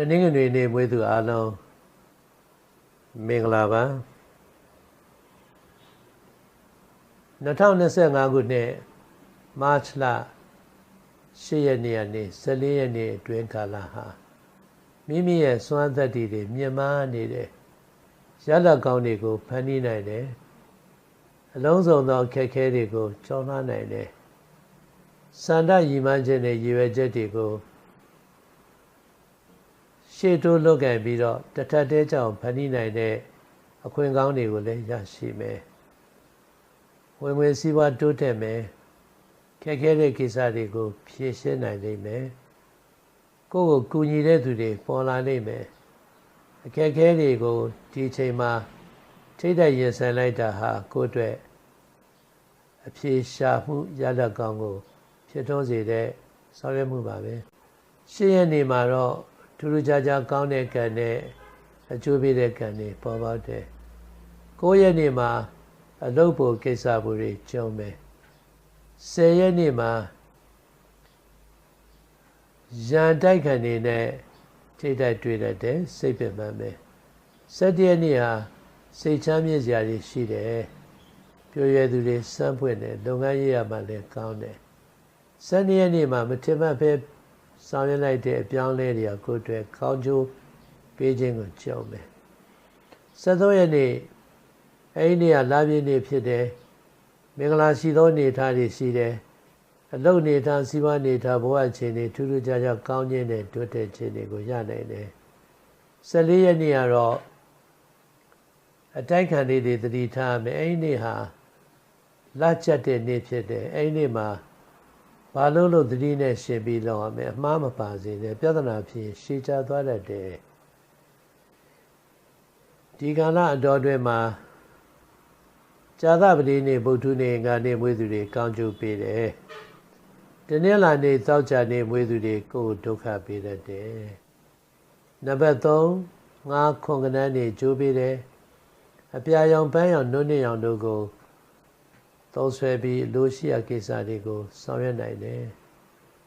တနင်္ဂနွေနေ့မွေးသူအားလုံးမင်္ဂလာပါ2025ခုနှစ်မတ်လ10ရက်နေ့ကနေ14ရက်နေ့အတွင်းကာလဟာမိမိရဲ့စွမ်းသက်တည်တွေမြင့်မားနေတဲ့ရလဒ်ကောင်းတွေကိုဖန်တီးနိုင်တယ်အလုံးစုံသောခက်ခဲတွေကိုကျော်လွှားနိုင်တယ်စန္ဒရည်မှန်းခြင်းနဲ့ရည်ရွယ်ချက်တွေကို ရှေ့တိုးလွတ်ကန်ပြီးတော့တထက်တဲကြောင်ဖန်တီးနိုင်တဲ့အခွင့်ကောင်းတွေကိုလည်းရရှိမယ်ဝင်ဝင်စည်းဝါးတိုးတက်မယ်ခက်ခဲတဲ့ကိစ္စတွေကိုဖြေရှင်းနိုင်လိမ့်မယ်ကိုယ့်ကိုကူညီတဲ့သူတွေပေါ်လာလိမ့်မယ်အခက်ခဲတွေကိုဒီချိန်မှာထိတ်တဲ့ရင်ဆိုင်လိုက်တာဟာကိုယ့်အတွက်အဖြေရှာမှုရလဒ်ကောင်းကို ဖြစ်ထွန်းစေတဲ့ဆောင်ရွက်မှုပါပဲရှင်းရနေမှာတော့ ထူးထူးခြားခြားကောင်းတဲ့ကံနဲ့အကျိုးပေးတဲ့ကံတွေပေါ်ပေါက်တယ်ကိုယ့်ရဲ့နေမှာအလုပ်ဖို့ကိစ္စဖို့တွေကြုံမယ်ဆယ်ရက်နေ့မှာရန်တိုက်ခံနေနဲ့ထိတိုက်တွေ့တတ်တယ်စိတ်ပင်ပန်းပဲ၁၇ရက်နေ့ဟာစိတ်ချမ်းမြေ့စရာတွေရှိတယ်ပြည့်ရသူတွေစမ်းဖွင့်တယ်လုပ်ငန်းရေးရမှလည်းကောင်းတယ်၁၂ရက်နေ့မှာမထင်မှတ်ပဲ ဆောင်ရွက်လိုက်တဲ့အပြောင်းလဲတွေကကိုယ်အတွက်ကောင်းကျိုးပေးခြင်းကိုကြုံမယ်73ရက်နေ့အဲ့ဒီနေ့ကလာပြည့်နေ့ဖြစ်တယ်မင်္ဂလာရှိသောနေထားတွေရှိတယ်အလုတ်နေထားစီးပွားနေထားဘဝအခြေအနေထူးထူးခြားခြားကောင်းခြင်းနဲ့တိုးတက်ခြင်းတွေကိုရနိုင်တယ်14ရက်နေ့ကတော့အတိုက်ခံလေးတွေတတိထားမယ်အဲ့ဒီနေ့ဟာလက်ချက်တဲ့နေ့ဖြစ်တယ်အဲ့ဒီနေ့မှာ ဘာလို့လို့သတိနဲ့ရှင်ပြီးလောက်ရမယ်အမှားမပါစေနဲ့ပြဿနာဖြစ်ရှည်ချသွားတတ်တယ်ဒီကာလအတော်တွင်မှာဇာသပတိနေ့ဗုဒ္ဓနေ့ငါနေ့မွေးသူတွေကောင်းကျိုးပေးတယ်တနင်္လာနေ့သောကြာနေ့မွေးသူတွေကိုယ်ဒုက္ခပေးတတ်တယ်နံပါတ်3ငါခွန်ကနန်းနေ့ကျိုးပေးတယ်အပြာရောင်ပန်းရောင်နှုတ်နှင့်ရောင်တို့ကို သုံးဆွဲပြီးလိုရှိရကိစ္စတွေကိုဆောင်ရွက်နိုင်တယ်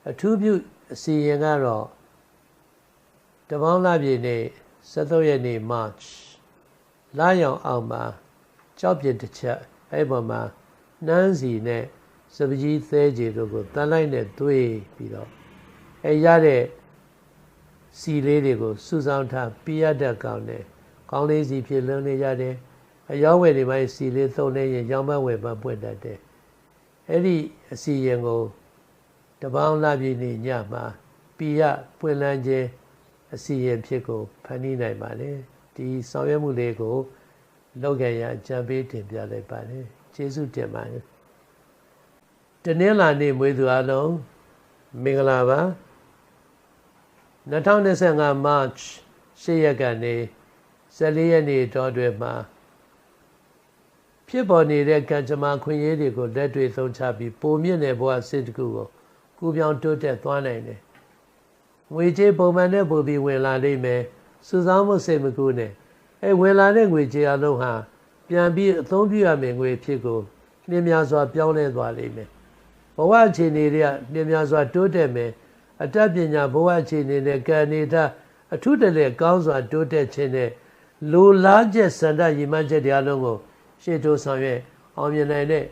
အထူးပြုအစီရင်ကတော့တပေါင်းလပြည့်နေ့73ရက်နေ့ March လာရောင်အောင်မှာကြောက်ပြစ်တစ်ချက်အဲ့ပေါ်မှာနှမ်းစီနဲ့စပကြီးသဲကြီးတို့ကိုတန်လိုက်နဲ့တွေးပြီးတော့အဲရတဲ့စီလေးတွေကိုစုဆောင်ထားပြရတတ်ကောင်းတယ်ကောင်းလေးစီဖြစ်လုံးနေရတယ် အယောင်းဝယ်တွေပိုင်းစီလေးသုံးနေရင်ရောင်းမဝယ်ပပွင့်တတ်တယ်အဲ့ဒီအစီရင်ကိုတပေါင်းလာပြည်နေညမှာပြရပွင့်လန်းခြင်းအစီရင်ဖြစ်ကိုဖန်တီးနိုင်ပါလေဒီဆောင်ရွက်မှုလေးကိုလောက်ခဲ့ရအကြံပေးတင်ပြလိုက်ပါတယ်ကျေးဇူးတင်ပါတယ်တနင်္လာနေ့မွေးသူအလုံးမင်္ဂလာပါ2025 March 10ရက်ကနေ14ရက်နေ့တောတွင်မှာ ဖြစ်ပေါ်နေတဲ့ကံကြမ္မာခွင့်ရေးတွေကိုလက်တွေ့သုံးချပြီးပုံမြင့်တဲ့ဘဝစစ်တကူကိုကူပြောင်းတိုးတက်သွားနိုင်တယ်ငွေကြေးပုံမှန်နဲ့ပို့ပြီးဝင်လာလိမ့်မယ်စုဆောင်းမှုစိတ်မကူနဲ့အဲဝင်လာတဲ့ငွေကြေးအလုံးဟာပြန်ပြီးအသုံးပြုရမယ့်ငွေဖြစ်ကိုနှင်းများစွာပြောင်းလဲသွားလိမ့်မယ်ဘဝအခြေအနေတွေကနှင်းများစွာတိုးတက်မယ်အတတ်ပညာဘဝအခြေအနေနဲ့ကံနေတာအထုတလဲကောင်းစွာတိုးတက်ခြင်းနဲ့လိုလားချက်စန္ဒရည်မှန်းချက်တွေအလုံးကို ရှေ့တိုးဆောင်ရွက်အောင်မြင်နိုင်တဲ့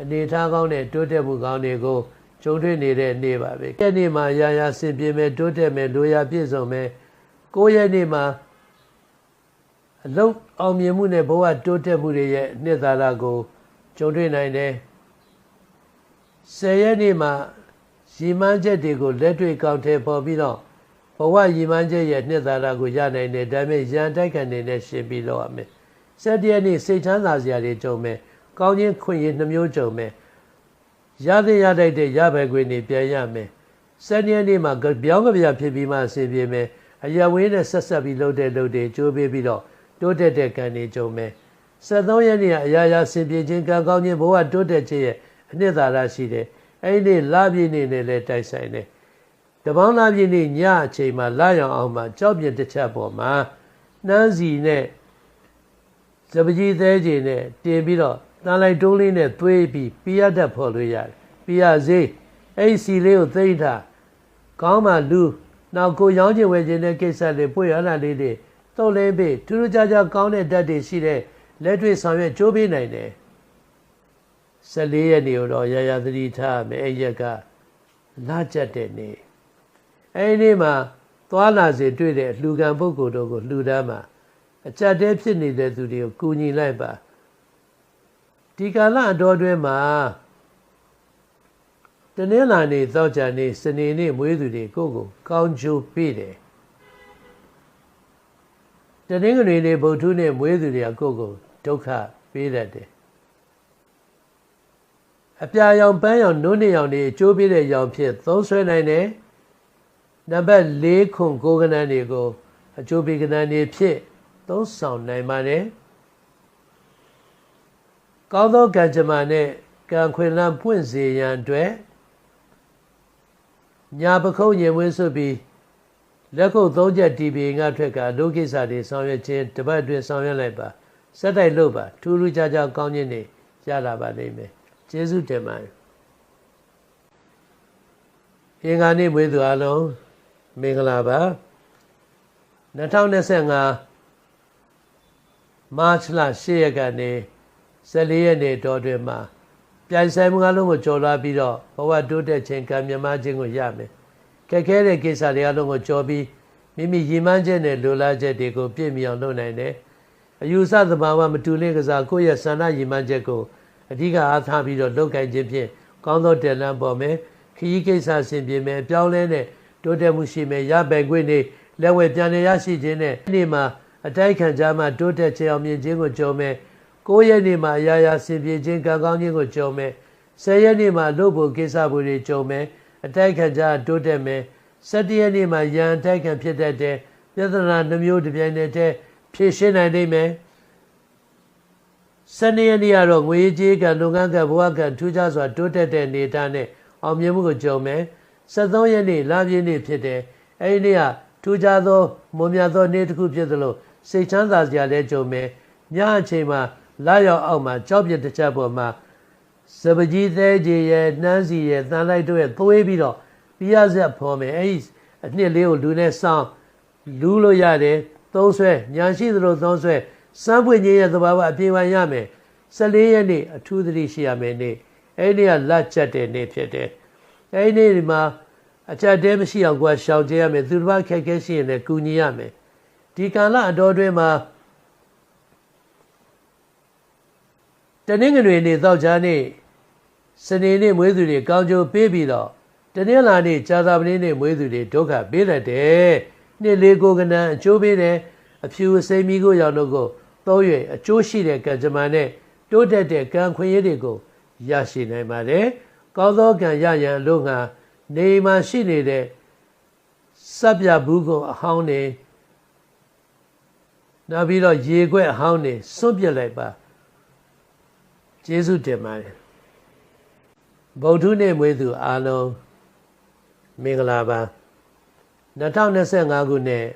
အနေထားကောင်းတဲ့တိုးတက်မှုကောင်းတွေကိုကျုံတွေ့နေတဲ့နေ့ပါပဲ။ဒီနေ့မှာရာရာဆင်ပြေမယ်တိုးတက်မယ်လိုရာပြည့်စုံမယ်။ကိုယ့်ရဲ့နေ့မှာအလုံးအောင်မြင်မှုနဲ့ဘဝတိုးတက်မှုတွေရဲ့နှစ်သာရကိုကြုံတွေ့နိုင်တယ်။ဆယ်ရက်နေ့မှာရည်မှန်းချက်တွေကိုလက်တွေ့ကောက်ထဲပေါ်ပြီးတော့ဘဝရည်မှန်းချက်ရဲ့နှစ်သာရကိုရနိုင်တယ်ဒါပေမဲ့ရန်တိုက်ခံနေတဲ့ရှင်ပြီးတော့ရမယ်။ ဆက်တရက်နေ့စိတ်ချမ်းသာစရာတွေကြုံမယ်။ကောင်းခြင်းခွင့်ရနှမျိုးကြုံမယ်။ရတဲ့ရတိုက်တဲ့ရဘယ်ခွင့်နေပြန်ရမယ်။ဆက်ရက်နေ့မှာပြောင်းကြပြဖြစ်ပြီးမှအစီပြေမယ်။အရဝင်းနဲ့ဆက်ဆက်ပြီးလှုပ်တဲ့လှုပ်တွေကြိုးပေးပြီးတော့တိုးတက်တဲ့ကံတွေကြုံမယ်73ရက်နေ့ကအရာရာဆင်ပြေခြင်းကံကောင်းခြင်းဘဝတိုးတက်ခြင်းရဲ့အနှစ်သာရရှိတယ်အဲ့ဒီလပြည့်နေ့နဲ့လည်းတိုက်ဆိုင်တယ်တပေါင်းလပြည့်နေ့ညအချိန်မှာလာရောင်အောင်မှာကြောက်ပြတစ်ချက်ပေါ်မှာနှမ်းစီနဲ့ စပကြီးသေးခြင်းနဲ့တင်ပြီးတော့တန်လိုက်တုံးလေးနဲ့သွေးပြီးပြရတတ်ဖို့လို့ရတယ်ပြရစေအဲ့စီလေးကိုသိမ့်ထားကောင်းမှလူနောက်ကိုရောင်းချင်ဝယ်ချင်တဲ့ကိစ္စတွေပွေရလာလေးတွေတုံးလင်းပြီးထူးထူးခြားခြားကောင်းတဲ့ဓာတ်တွေရှိတဲ့လက်တွေ့ဆောင်ရွက်ကြိုးပေးနိုင်တယ်14ရက်နေတော့ရရသတိထားမယ်အဲ့ရက်ကလာကြက်တဲ့နေ့အဲ့ဒီနေ့မှာသွားလာစေတွေ့တဲ့လှူခံပုဂ္ဂိုလ်တို့ကိုလှူဒန်းမှာ အကြက်တဲဖြစ်နေတဲ့သူတွေကိုကူညီလိုက်ပါဒီကာလအတော်တွင်မှာတနင်္လာနေ့သောကြာနေ့စနေနေ့မွေးသူတွေကိုကိုကောင်းချိုးပေးတယ်တနင်္ဂနွေနေ့ဗုဒ္ဓနေ့မွေးသူတွေကကိုကိုဒုက္ခပေးတတ်တယ်အပြာရောင်ပန်းရောင်နုံးနေရောင်တွေအကျိုးပေးတဲ့ရောင်ဖြစ်သုံးဆွဲနိုင်တယ်နံပါတ်၄ခွန်ကိုကနန်းတွေကိုအကျိုးပေးကနန်းတွေဖြစ် သုံးဆောင်နိုင်ပါတယ်ကောင်းသောကံကြမ္မာနဲ့ကံခွင်လန်းပွင့်စေရန်အတွက်ညာပခုံးရင်ဝင်းဆွပြီးလက်ခုပ်သုံးချက်တီးပြီးငါထွက်ကဒုကိစ္စတွေဆောင်ရွက်ခြင်းတပတ်အတွင်းဆောင်ရွက်လိုက်ပါစက်တိုက်လို့ပါထူးထူးခြားခြားကောင်းခြင်းတွေရလာပါလိမ့်မယ်ကျေးဇူးတင်ပါတယ်အင်္ဂါနေ့မွေးသူအလုံးမင်္ဂလာပါ2025 မတ်လ10ရက်ကနေ14ရက်နေ့တော်တွင်မှာပြိုင်ဆိုင်မှုအလုံးကိုကြော်လာပြီးတော့ဘဝတိုးတက်ခြင်းကံမြမခြင်းကိုရမယ်ခက်ခဲတဲ့ကိစ္စတွေအလုံးကိုကြော်ပြီးမိမိရည်မှန်းချက်နဲ့လိုလားချက်တွေကိုပြည့်မီအောင်လုပ်နိုင်တယ်အယူဆသဘာဝမတူလင့်ကစားကိုယ့်ရဲ့ဆန္ဒရည်မှန်းချက်ကိုအဓိကအားထားပြီးတော့လုပ်ကိုင်ခြင်းဖြင့်ကောင်းသောတယ်လန့်ပေါ်မယ်ခရီးကိစ္စဆင်ပြေမယ်ပြောင်းလဲတဲ့တိုးတက်မှုရှိမယ်ရပိုင်ခွင့်တွေလက်ဝဲပြန်လည်ရရှိခြင်းနဲ့ဒီနေ့မှာ အတိုက်ခံကြမှာတိုးတက်ခြင်းအောင်မြင်ခြင်းကိုကြုံမယ်9ရက်နေ့မှာအရာရာဆင်ပြေခြင်းကံကောင်းခြင်းကိုကြုံမယ်10ရက်နေ့မှာလုပ်ဖို့ကိစ္စဖို့တွေကြုံမယ်အတိုက်ခံကြတိုးတက်မယ်17ရက်နေ့မှာရန်အတိုက်ခံဖြစ်တတ်တဲ့ပြဿနာနှမျိုးတစ်ပြိုင်တည်းဖြေရှင်းနိုင်နိုင်မယ်စနေရက်နေ့ကတော့ငွေကြေးကလုပ်ငန်းကဘဝကထူးခြားစွာတိုးတက်တဲ့နေတာနဲ့အောင်မြင်မှုကိုကြုံမယ်73ရက်နေ့လပြည့်နေ့ဖြစ်တယ်အဲဒီနေ့ကထူးခြားသောမွန်မြတ်သောနေ့တစ်ခုဖြစ်သလို စိတ်ချမ်းသာစရာလည်းကြုံမယ်ညအချိန်မှာလာရောက်အောက်မှာကြောက်ပြတစ်ချက်ပေါ်မှာစပကြီးသေးကြီးရဲ့နှမ်းစီရဲ့တန်လိုက်တို့ရဲ့သွေးပြီးတော့ပြရဆက်ဖော်မယ်အဲဒီအနှစ်လေးကိုလူနဲ့စောင်းလူလို့ရတယ်သုံးဆွဲညာရှိသလိုသုံးဆွဲစမ်းပွင့်ခြင်းရဲ့သဘာဝအပြေဝရမယ်14ရက်နေ့အထူးသတိရှိရမယ်နေ့အဲ့ဒီကလက်ချက်တဲ့နေ့ဖြစ်တယ်အဲ့ဒီနေ့ဒီမှာအချက်တဲမရှိအောင်ကွာရှောင်ကြရမယ်သူတစ်ပါးခက်ခဲရှိရင်လည်းကူညီရမယ် ဒီကာလအတော်တွင်းမှာတနင်္ဂနွေနေ့သောကြာနေ့စနေနေ့မွေးသူတွေကောင်းကျိုးပေးပြီးတော့တနင်္လာနေ့ကြာသပတေးနေ့မွေးသူတွေဒုက္ခပေးတတ်တယ်နှစ်လေးကိုကနန်းအကျိုးပေးတယ်အဖြူအစိမ်းမီးကိုရောင်တို့ကိုသုံး၍အကျိုးရှိတဲ့ကံကြမ္မာနဲ့တိုးတက်တဲ့ကံခွင့်ရည်တွေကိုရရှိနိုင်ပါတယ်။ကောင်းသောကံရရန်လို့ငါနေမှာရှိနေတဲ့စပ်ပြဘူးကုံအဟောင်းနေ နောက်ပြီးတော့ရေခွက်အဟောင်းနေစွန့်ပစ်လိုက်ပါကျေးဇူးတင်ပါတယ်ဗုဒ္ဓနေ့မွေးသူအားလုံးမင်္ဂလာပါ2025ခုနှစ်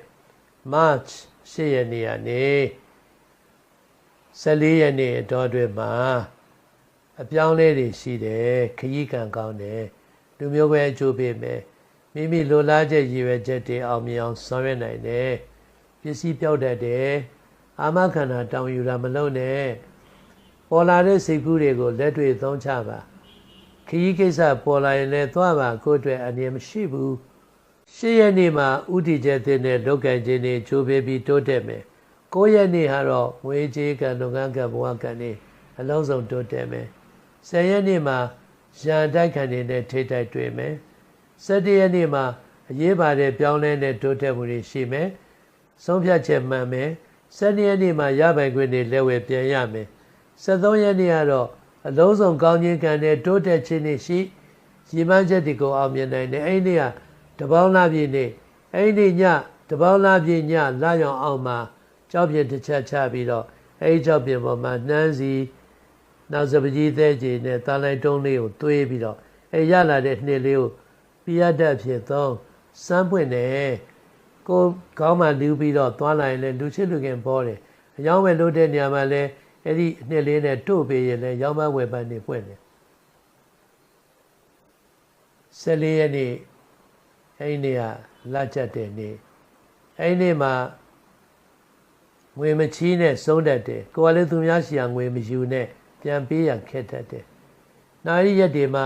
March 10ရက်နေ့ကနေ14ရက်နေ့အတော်အတွင်းမှာအပြောင်းလဲတွေရှိတယ်ခရီးကံကောင်းတယ်လူမျိုးပဲအကျိုးပေးမယ်မိမိလိုလားချက်ရည်ရွယ်ချက်တွေအောင်မြင်အောင်ဆောင်ရွက်နိုင်တယ် ပစ္စည်းပြောက်တတ်တယ်အာမခန္ဓာတောင်းယူတာမလုပ်နဲ့ပေါ်လာတဲ့စိတ်ကူးတွေကိုလက်တွေ့သုံးချပါခရီးကိစ္စပေါ်လာရင်လည်းသွားပါကိုယ့်အတွက်အနည်းမရှိဘူးရှေ့ရက်နေ့မှာဥတီချက်တဲ့လောက်ကံခြင်းတွေချိုးပေးပြီးတိုးတက်မယ်9ရက်နေ့ဟာတော့ငွေကြေးကံလုပ်ငန်းကံဘဝကံတွေအလုံးစုံတိုးတက်မယ်10ရက်နေ့မှာရန်တိုက်ခံနေတဲ့ထိတိုက်တွေ့မယ်17ရက်နေ့မှာအရေးပါတဲ့ပြောင်းလဲတဲ့တိုးတက်မှုတွေရှိမယ် ဆုံးဖြတ်ချက်မှန်မယ်12ရက်နေ့မှာရပိုင်ခွင့်တွေလက်ဝယ်ပြန်ရမယ်73ရက်နေ့ကတော့အလုံးစုံကောင်းခြင်းကံနဲ့တိုးတက်ခြင်းတွေရှိရည်မှန်းချက်တွေကိုအောင်မြင်နိုင်တယ်အဲ့ဒီနေ့ကတပေါင်းလားပြည့်နေ့အဲ့ဒီညတပေါင်းလားပြည့်ညလာရောင်အောင်မှာကြောက်ပြင်းတစ်ချက်ချပြီးတော့အဲဒီကြောက်ပြင်းပေါ်မှာနှမ်းစီနောက်စပကြီးသေးကြီးနဲ့တာလိုက်တုံးလေးကိုတွေးပြီးတော့အဲရလာတဲ့နှစ်လေးကိုပြရတတ်ဖြစ်သောစမ်းပွင့်တယ် ကိုကောင်းမှလူပြီးတော့သွားလာရင်လည်းလူချစ်လူခင်ပေါ်တယ်အယောင်းဝယ်လို့တဲ့နေရာမှာလည်းအဲ့ဒီနှစ်လေးနဲ့တို့ပေးရင်လည်းရောင်းမဝယ်ပန်းနေပွင့်တယ်14ရက်နေ့အဲ့ဒီနေ့ကလာကြတဲ့နေ့အဲ့ဒီနေ့မှာငွေမချီးနဲ့ဆုံးတတ်တယ်ကိုယ်ကလည်းသူများရှိရာငွေမယူနဲ့ပြန်ပေးရခက်တတ်တယ်။နာရီရက်တွေမှာ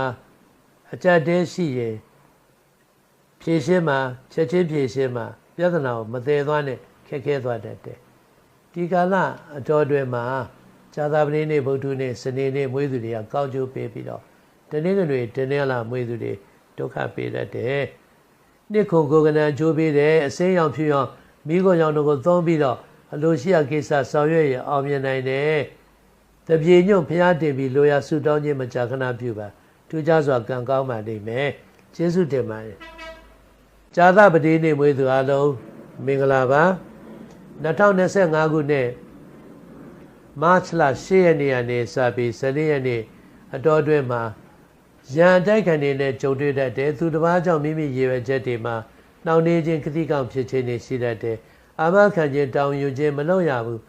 အကြက်တဲရှိရင်ဖြည့်ရှင်းမှာချက်ချင်းဖြည့်ရှင်းမှာ ပြဿနာကိုမသေးသွားနဲ့ခက်ခဲသွားတတ်တယ်။ဒီကာလအတော်တွင်မှာဇာတာပတိနေ့ဗုဒ္ဓနေ့စနေနေ့မွေးသူတွေကကောက်ကျိုးပေးပြီးတော့တနင်္ဂနွေတနင်္လာမွေးသူတွေဒုက္ခပေးတတ်တယ်။နှစ်ခုကိုကနံကျိုးပေးတယ်အစင်းရောင်ဖြူရောင်မိခိုရောင်တို့ကိုသုံးပြီးတော့အလိုရှိရာကိစ္စဆောင်ရွက်ရအောင်မြင်နိုင်တယ်။တပြေညွန့်ဖျားတင်ပြီးလိုရာဆုတောင်းခြင်းမကြာခဏပြုပါထူးခြားစွာကံကောင်းပါလိမ့်မယ်။ကျေးဇူးတင်ပါတယ်။ ဇာသပတိနေ့မွေးသူအလုံးမင်္ဂလာပါ2025ခုနှစ်မတ်လ10ရက်နေ့ကနေစပြီး14ရက်နေ့အတော်တွင်မှာရန်တိုက်ခံနေနဲ့ကြုံတွေ့တတ်တယ်သူတစ်ပါးကြောင့်မိမိရေရွယ်ချက်တွေမှာနှောင့်နှေးခြင်းခတိကောင်ဖြစ်ခြင်းတွေရှိတတ်တယ်အာမခံခြင်းတောင်းယူခြင်းမလုပ်ရဘူး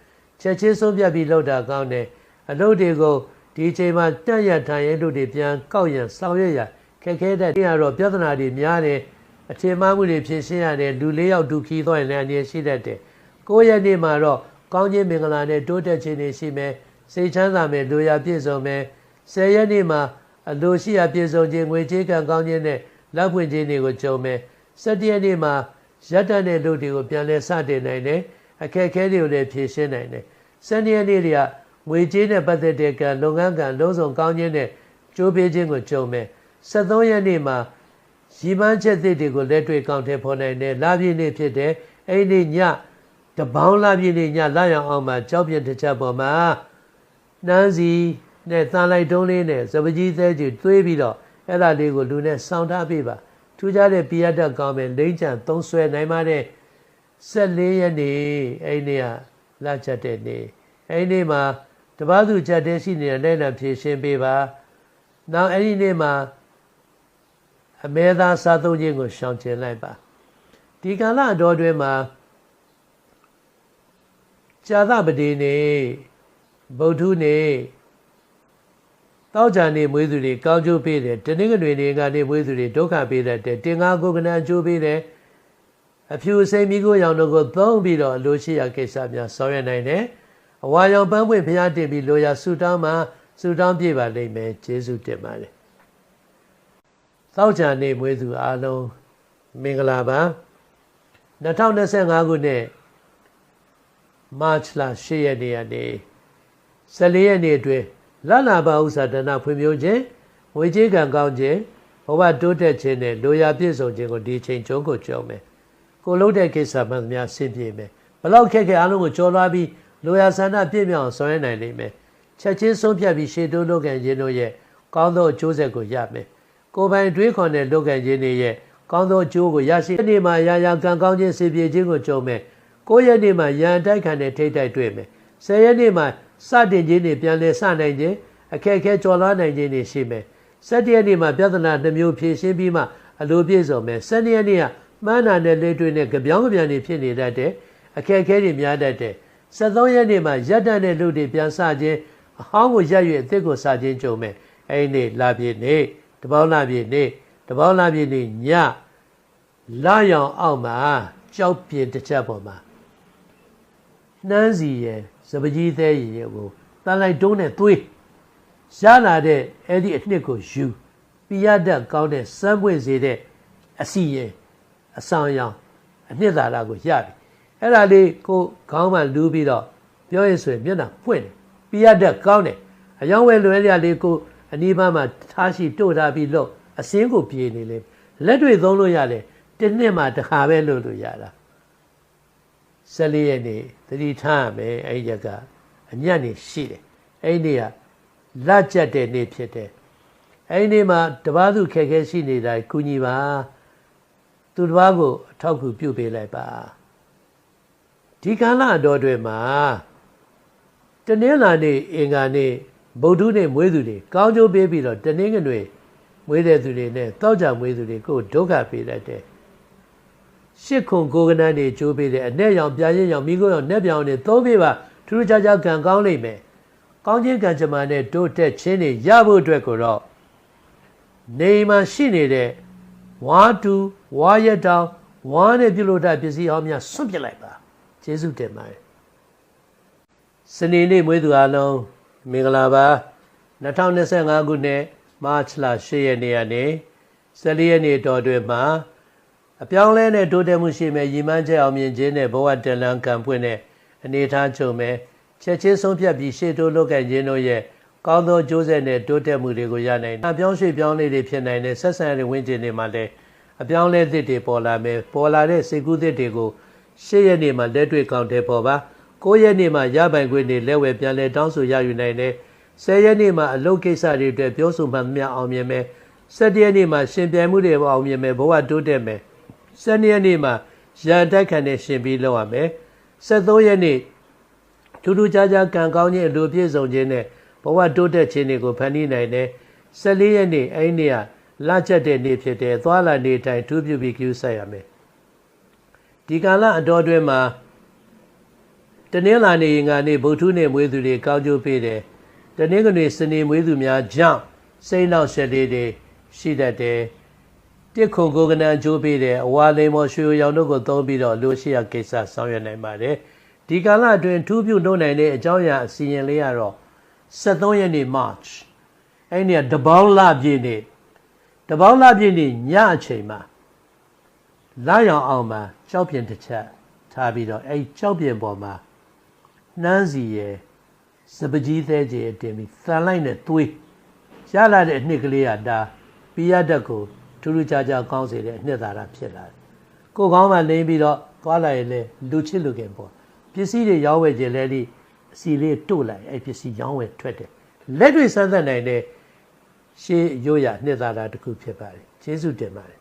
ချက်ချင်းဆုံးဖြတ်ပြီးလုပ်တာကောင်းတယ်အလုပ်တွေကိုဒီအချိန်မှာတက်ရထိုင်ရဲတို့တွေပြန်ကောက်ရန်ဆောင်ရွက်ရခက်ခဲတဲ့နေရာတော့ပြဿနာတွေများတယ် အထင်မှားမှုတွေဖြစ်ရှင်းရတယ်လူလေးယောက်ဒုက္ခိသွားရင်လည်းအနေရှိတတ်တယ်ကိုယ့်ရဲ့နေ့မှာတော့ကောင်းခြင်းမင်္ဂလာနဲ့တိုးတက်ခြင်းတွေရှိမယ်စိတ်ချမ်းသာမယ်လူရပြည့်စုံမယ်ဆယ်ရက်နေ့မှာအလိုရှိရာပြည့်စုံခြင်းငွေကြေးကံကောင်းခြင်းနဲ့လက်ဖွင့်ခြင်းတွေကိုကြုံမယ်၁၇ရက်နေ့မှာရက်တန်တဲ့လူတွေကိုပြန်လဲစတင်နိုင်တယ်အခက်အခဲတွေကိုလည်းဖြေရှင်းနိုင်တယ်၁၂ရက်နေ့တွေကငွေကြေးနဲ့ပတ်သက်တဲ့ကံလုပ်ငန်းကံလုံးစုံကောင်းခြင်းနဲ့ကြိုးပေးခြင်းကိုကြုံမယ်၁၃ရက်နေ့မှာ ရီမန်းချက်သစ်တွေကိုလက်တွေ့ကောင်းတဲ့ဖော်နိုင်တယ်လာပြည့်နေ့ဖြစ်တယ်အဲ့ဒီညတပေါင်းလာပြည့်နေ့ညလာရအောင်မှာကြောက်ပြတစ်ချက်ပေါ်မှာနှမ်းစီနဲ့တန်လိုက်တုံးလေးနဲ့စပကြီးသေးကြီးသွေးပြီးတော့အဲ့ဒါလေးကိုလူနဲ့ဆောင်းထားပေးပါထူးခြားတဲ့ပြရတတ်ကောင်းမယ်လိမ့်ချံသုံးဆွဲနိုင်ပါတဲ့14ရက်နေ့အဲ့ဒီကလာချက်တဲ့နေ့အဲ့ဒီမှာတပားသူချက်တဲ့ရှိနေတဲ့လက်လက်ဖြည့်ရှင်းပေးပါနောက်အဲ့ဒီနေ့မှာ အမဲသားစားသုံးခြင်းကိုရှောင်ကျဉ်လိုက်ပါဒီကာလအတော်တွင်မှာဇာသပတိနေ့ဗုဒ္ဓနေ့တောက်ကြနေမွေးသူတွေကောင်းကျိုးပေးတယ်တနင်္ဂနွေနေ့ကနေမွေးသူတွေဒုက္ခပေးတတ်တယ်တင်ငါကိုကနအကျိုးပေးတယ်အဖြူစိမ်မိကိုရောင်တို့ကိုသုံးပြီးတော့လိုရှိရာကိစ္စများဆောင်ရွက်နိုင်တယ်အဝါရောင်ပန်းပွင့်ဖျားတင်ပြီးလိုရာဆူတောင်းမှဆူတောင်းပြပါလိမ့်မယ်ကျေးဇူးတင်ပါတယ် တောက်ကြနေမွေးသူအားလုံးမင်္ဂလာပါ2025ခုနှစ်မတ်လ10ရက်နေ့ကနေ14ရက်နေ့အတွင်းလလဘာဥစ္စာဒနာဖွံ့ဖြိုးခြင်းငွေကြေးကံကောင်းခြင်းဘဝတိုးတက်ခြင်းနဲ့လိုရာပြည့်စုံခြင်းကိုဒီချိန်ကျုံးကိုကြော်မယ်ကိုလုံးတဲ့ကိစ္စမှန်သမျှဆင်ပြေမယ်ဘလောက်ခက်ခဲအလုံးကိုကြော်လွှားပြီးလိုရာဆန္ဒပြည့်မြောက်ဆောင်ရွက်နိုင်လိမ့်မယ်ချက်ချင်းဆုံးဖြတ်ပြီးရှေ့တိုးလုပ်ကံခြင်းတို့ရဲ့ကောင်းသောအကျိုးဆက်ကိုရမယ် ကိုယ်ပိုင်တွေးခေါ်တဲ့လုပ်ကံခြင်းတွေရဲ့ကောင်းသောအကျိုးကိုရရှိတဲ့နေ့မှာရာရာကံကောင်းခြင်းစေပြေခြင်းကိုကြုံမယ်ကိုယ့်ရဲ့နေ့မှာရန်တိုက်ခံတဲ့ထိတ်တိုက်တွေ့မယ်ဆယ်ရက်နေ့မှာစတင်ခြင်းတွေပြန်လည်စနိုင်ခြင်းအခက်အခဲကျော်လွှားနိုင်ခြင်းတွေရှိမယ်။၁၇ရက်နေ့မှာပြဿနာတစ်မျိုးဖြေရှင်းပြီးမှအလိုပြည့်စုံမယ်။၁၂ရက်နေ့ကမှန်းနာနဲ့လေးတွေနဲ့ကြပြောင်းကြပြန်တွေဖြစ်နေတတ်တယ်။အခက်အခဲတွေများတတ်တယ်။၁၃ရက်နေ့မှာရက်တန်တဲ့လူတွေပြန်စခြင်းအဟောင်းကိုရက်ရွေအသစ်ကိုစခြင်းကြုံမယ်။အဲဒီနေ့လာပြည့်နေ့ တပေါင်းလာပြည့်နေ့တပေါင်းလာပြည့်နေ့ညလာရောင်အောက်မှာကြောက်ပြင်းတစ်ချက်ပေါ်မှာနှမ်းစီရဲ့စပကြီးသေးရဲ့ကိုတန်လိုက်တုံးနဲ့သွေးရလာတဲ့အဲ့ဒီအနှစ်ကိုယူပြရတတ်ကောင်းတဲ့စမ်းပွင့်စေတဲ့အစီရင်အဆောင်ရောင်အနှစ်သာရကိုရပြီအဲ့ဒါလေးကိုခေါင်းမှလူးပြီးတော့ပြောရင်ဆိုရင်မျက်နှာပွင့်တယ်ပြရတတ်ကောင်းတယ်အယောင်ဝဲလွယ်ရလေးကို အနီးပါးမှာထားရှိတို့ထားပြီးလို့အစင်းကိုပြေနေလေလက်တွေသုံးလို့ရတယ်တစ်နှစ်မှတစ်ခါပဲလို့လို့ရတာ14ရက်နေ့သတိထားရမယ်အဲ့ဒီရက်ကအညံ့နေရှိတယ်အဲ့ဒီနေ့ကလက်ကျက်တဲ့နေ့ဖြစ်တယ်အဲ့ဒီနေ့မှာတပားသူခက်ခဲရှိနေတိုင်းကုညီပါသူတပားကိုအထောက်ကူပြုပေးလိုက်ပါဒီကာလတော်တွေမှာတနင်္လာနေ့အင်္ဂါနေ့ ဗုဒ္ဓနေ့မွေးသူတွေကောင်းကျိုးပေးပြီးတော့တနင်္ဂနွေမွေးတဲ့သူတွေနဲ့တောက်ကြမွေးသူတွေကိုဒုက္ခပေးတတ်တယ်ရှစ်ခုကိုကနန်းတွေကျိုးပေးတယ်အ내ရောင်ပြာရင်ရောင်မိခိုးရောင်내ပြောင်တွေသုံးပေးပါထူးခြားခြားကံကောင်းလိမ့်မယ်ကောင်းခြင်းကံကြမ္မာနဲ့တိုးတက်ခြင်းတွေရဖို့အတွက်ကိုတော့နေမှာရှိနေတဲ့ဝါတူဝါရတောင်ဝါနဲ့ပြုလို့တာပစ္စည်းဟောင်းများဆွန့်ပစ်လိုက်ပါကျေးဇူးတင်ပါတယ်စနေနေ့မွေးသူအားလုံး မင်္ဂလာပါ2025ခုနှစ်မတ်လ10ရက်နေ့ကနေ14ရက်နေ့တော်တွင်မှာအပြောင်းလဲနဲ့တိုးတက်မှုရှိမဲ့ရည်မှန်းချက်အောင်မြင်ခြင်းနဲ့ဘဝတလန်ကံပွင့်တဲ့အနေထားချုပ်မဲ့ချက်ချင်းဆုံးဖြတ်ပြီးရှေ့တိုးလုတ်ကင်ခြင်းတို့ရဲ့ကောင်းသောကြိုးဆက်နဲ့တိုးတက်မှုတွေကိုရနိုင်တယ်။အပြောင်းရွှေ့ပြောင်းလေးတွေဖြစ်နိုင်တဲ့ဆက်ဆံရေးဝင်းကျင်တွေမှာလည်းအပြောင်းလဲသစ်တွေပေါ်လာမယ်။ပေါ်လာတဲ့စိတ်ကူးသစ်တွေကိုရှေ့ရက်နေ့မှာလက်တွေ့ကောင်းတဲ့ပေါ်ပါ။ 9ရက်နေ့မှာရပိုင်ခွင့်တွေလက်ဝယ်ပြန်လဲတောင်းဆိုရယူနိုင်တယ်။10ရက်နေ့မှာအလုပ်ကိစ္စတွေအတွက်ပြောဆိုမှန်သမျှအောင်မြင်မယ်။17ရက်နေ့မှာရှင်ပြိုင်မှုတွေအောင်မြင်မယ်ဘဝတိုးတက်မယ်။12ရက်နေ့မှာရန်တိုက်ခံတဲ့ရှင်ပြီးလောက်ရမယ်။73ရက်နေ့ထူးထူးခြားခြားကံကောင်းခြင်းအလိုပြည့်စုံခြင်းနဲ့ဘဝတိုးတက်ခြင်းတွေကိုဖန်တီးနိုင်တယ်14ရက်နေ့အဲ့ဒီနေ့ကလချက်တဲ့နေ့ဖြစ်တယ်သွားလာနေတိုင်းထူးပြုပြီးကျူးဆက်ရမယ်ဒီကာလအတော်တွင်မှာ တနင်္လာနေ့ငါနေ့ဗုဒ္ဓနေ့မွေးသူတွေကောင်းကျိုးပေးတယ်တနင်္ဂနွေစနေမွေးသူများကြောင့်စိတ်နောက်ဆက်လေးတွေရှိတတ်တယ်တစ်ခုကိုကနန်ကျိုးပေးတယ်အဝါလိမ်မော်ရွှေရောင်တို့ကိုသုံးပြီးတော့လူရှိရကိစ္စဆောင်ရွက်နိုင်ပါတယ်ဒီကာလအတွင်းထူးပြုနှုတ်နိုင်တဲ့အကြောင်းအရာအစီရင်လေးရတော့73ရက်နေ့ March အဲ့ဒီကတပေါင်းလပြည့်နေ့တပေါင်းလပြည့်နေ့ညအချိန်မှာလာရောင်အောင်မှာကြောက်ပြင်တစ်ချက်ထားပြီးတော့အဲ့ကြောက်ပြင်ပေါ်မှာ နှမ်းစီရယ်စပကြီးသေးကြီးတင်ပြီးသန်လိုက်နဲ့သွေးရလာတဲ့အနှစ်ကလေးကဒါပိယတက်ကိုထူးထူးခြားခြားကောင်းစေတဲ့အနှစ်သာရဖြစ်လာတယ်ကိုကောင်းမှလိမ့်ပြီးတော့သွားလိုက်ရင်လေလူချစ်လူခင်ပေါ့ပစ္စည်းတွေရောင်းဝယ်ခြင်းလဲလိအစီလေးတို့လိုက်အဲ့ပစ္စည်းရောင်းဝယ်ထွက်တယ်လက်တွေစမ်းသပ်နိုင်တဲ့ရှေးရိုးရနှစ်သာရတစ်ခုဖြစ်ပါတယ်ကျေးဇူးတင်ပါတယ်